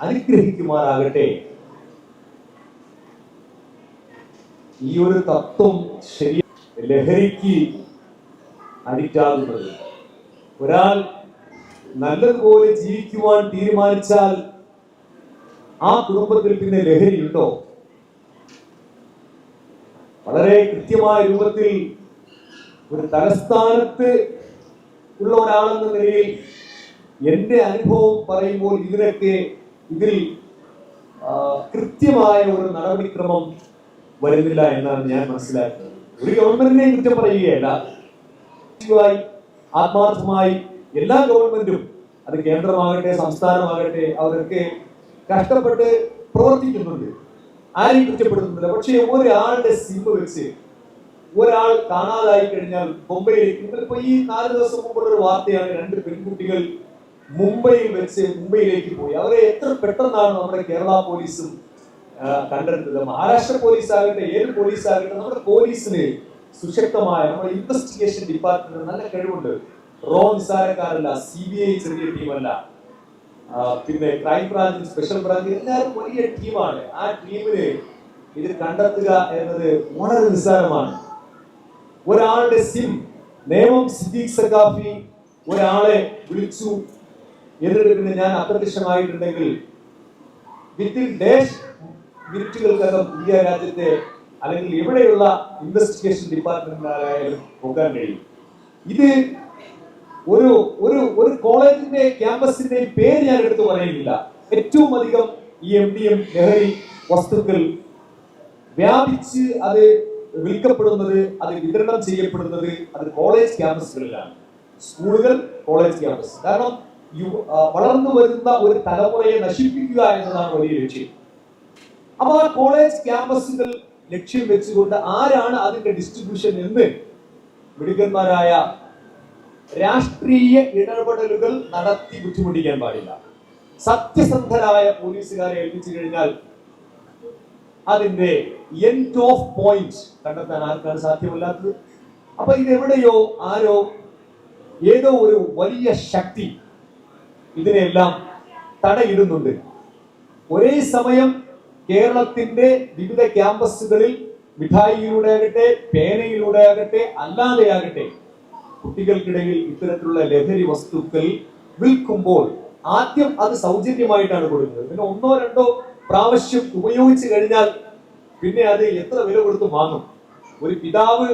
അനുഗ്രഹിക്കുമാറാകട്ടെ. ഈ ഒരു തത്വം ശരി ലഹരിക്ക് അഡിക്റ്റാകുന്നത് ഒരാൾ നല്ലതുപോലെ ജീവിക്കുവാൻ തീരുമാനിച്ചാൽ ആ കുടുംബത്തിൽ പിന്നെ ലഹരി ഉണ്ടോ? വളരെ കൃത്യമായ രൂപത്തിൽ ഒരു തലസ്ഥാനത്ത് ഉള്ള ഒരാളെന്ന നിലയിൽ എന്റെ അനുഭവം പറയുമ്പോൾ ഇതിനൊക്കെ ഇതിൽ കൃത്യമായ ഒരു നടപടിക്രമം വരുന്നില്ല എന്നാണ് ഞാൻ മനസ്സിലാക്കുന്നത്. ഒരു ഗവൺമെന്റിനെ കുറ്റം പറയുകയല്ല. ആത്മാർത്ഥമായി എല്ലാ ഗവൺമെന്റും അത് കേന്ദ്രമാകട്ടെ സംസ്ഥാനമാകട്ടെ അവരൊക്കെ കഷ്ടപ്പെട്ട് പ്രവർത്തിക്കുന്നുണ്ട്. ആരെയും കുറ്റപ്പെടുത്തുന്നില്ല. പക്ഷേ ഒരാളുടെ സിം വെച്ച് ഒരാൾ കാണാതായി കഴിഞ്ഞാൽ മുംബൈയിലേക്ക് ഇന്നിപ്പോ ഈ നാല് ദിവസം മുമ്പുള്ള ഒരു വാർത്തയാണ് രണ്ട് പെൺകുട്ടികൾ മുംബൈയിൽ വെച്ച് മുംബൈയിലേക്ക് പോയി. അവരെ എത്ര പെട്ടെന്നാണ് നമ്മുടെ കേരള പോലീസും കണ്ടെടുത്തത്? മഹാരാഷ്ട്ര പോലീസ് ആകട്ടെ ഏത് പോലീസ് ആകട്ടെ നമ്മുടെ പോലീസിന് സുശക്തമായ നമ്മുടെ ഇൻവെസ്റ്റിഗേഷൻ ഡിപ്പാർട്ട്മെന്റ് നല്ല കഴിവുണ്ട്. റോ നിസ്സാരക്കാരല്ല സി ബി ഐ ചെറിയ ടീമല്ല. പിന്നെ ക്രൈം ബ്രാഞ്ച് സ്പെഷ്യൽ ബ്രാഞ്ച് എല്ലാവരും വലിയ ടീമാണ്. ആ ടീമിന് ഇത് കണ്ടെത്തുക എന്നത് വളരെ നിസ്സാരമാണ്. ഒരാളുടെ സിം നിയമം സിദ്ദീഖ് സഖാഫി ഒരാളെ വിളിച്ചു എന്നിട്ട് പിന്നെ ഞാൻ അപ്രത്യക്ഷമായിട്ടുണ്ടെങ്കിൽ വിത്തിൻ ഡേഷ് മിനിറ്റുകൾക്കകം ഇന്ത്യ രാജ്യത്തെ അല്ലെങ്കിൽ ഇവിടെയുള്ള ഇൻവെസ്റ്റിഗേഷൻ ഡിപ്പാർട്ട്മെന്റിനായാലും പോകാൻ കഴിയും. ഇത് ഒരു ഒരു ഒരു കോളേജിന്റെ ക്യാമ്പസിന്റെ പേര് ഞാൻ എടുത്ത് പറയുന്നില്ല. ഏറ്റവും അധികം ഈ എം ഡി എം ലഹരി വസ്തുക്കൾ വ്യാപിച്ച് അത് വിൽക്കപ്പെടുന്നത് അത് വിതരണം ചെയ്യപ്പെടുന്നത് അത് കോളേജ് ക്യാമ്പസുകളിലാണ്. സ്കൂളുകൾ കോളേജ് ക്യാമ്പസ്. കാരണം വളർന്നു വരുന്ന ഒരു തലമുറയെ നശിപ്പിക്കുക എന്നതാണ് വലിയ ലക്ഷ്യം. അപ്പൊ ആ കോളേജ് ക്യാമ്പസുകൾ ലക്ഷ്യം വെച്ചുകൊണ്ട് ആരാണ് അതിന്റെ ഡിസ്ട്രിബ്യൂഷൻ എന്ന് മിടുക്കന്മാരായ രാഷ്ട്രീയ ഇടപെടലുകൾ നടത്തി ബുദ്ധിമുട്ടിക്കാൻ പാടില്ല. സത്യസന്ധരായ പോലീസുകാരെ ഏൽപ്പിച്ചു കഴിഞ്ഞാൽ അതിന്റെ എൻഡ് ഓഫ് പോയിന്റ് കണ്ടെത്താൻ ആർക്കാണ് സാധ്യമല്ലാത്തത്? അപ്പൊ ഇതെവിടെയോ ആരോ ഏതോ ഒരു വലിയ ശക്തി ഇതിനെല്ലാം തടയിടുന്നുണ്ട്. ഒരേ സമയം കേരളത്തിന്റെ വിവിധ ക്യാമ്പസുകളിൽ മിഠായിയിലൂടെ ആകട്ടെ പേനയിലൂടെ ആകട്ടെ അല്ലാതെയാകട്ടെ കുട്ടികൾക്കിടയിൽ ഇത്തരത്തിലുള്ള ലഹരി വസ്തുക്കൾ വിൽക്കുമ്പോൾ ആദ്യം അത് സൗജന്യമായിട്ടാണ് കൊടുക്കുന്നത്. പിന്നെ ഒന്നോ രണ്ടോ പ്രാവശ്യം ഉപയോഗിച്ചു കഴിഞ്ഞാൽ പിന്നെ അത് എത്ര വില കൊടുത്ത് വാങ്ങും. ഒരു പിതാവ്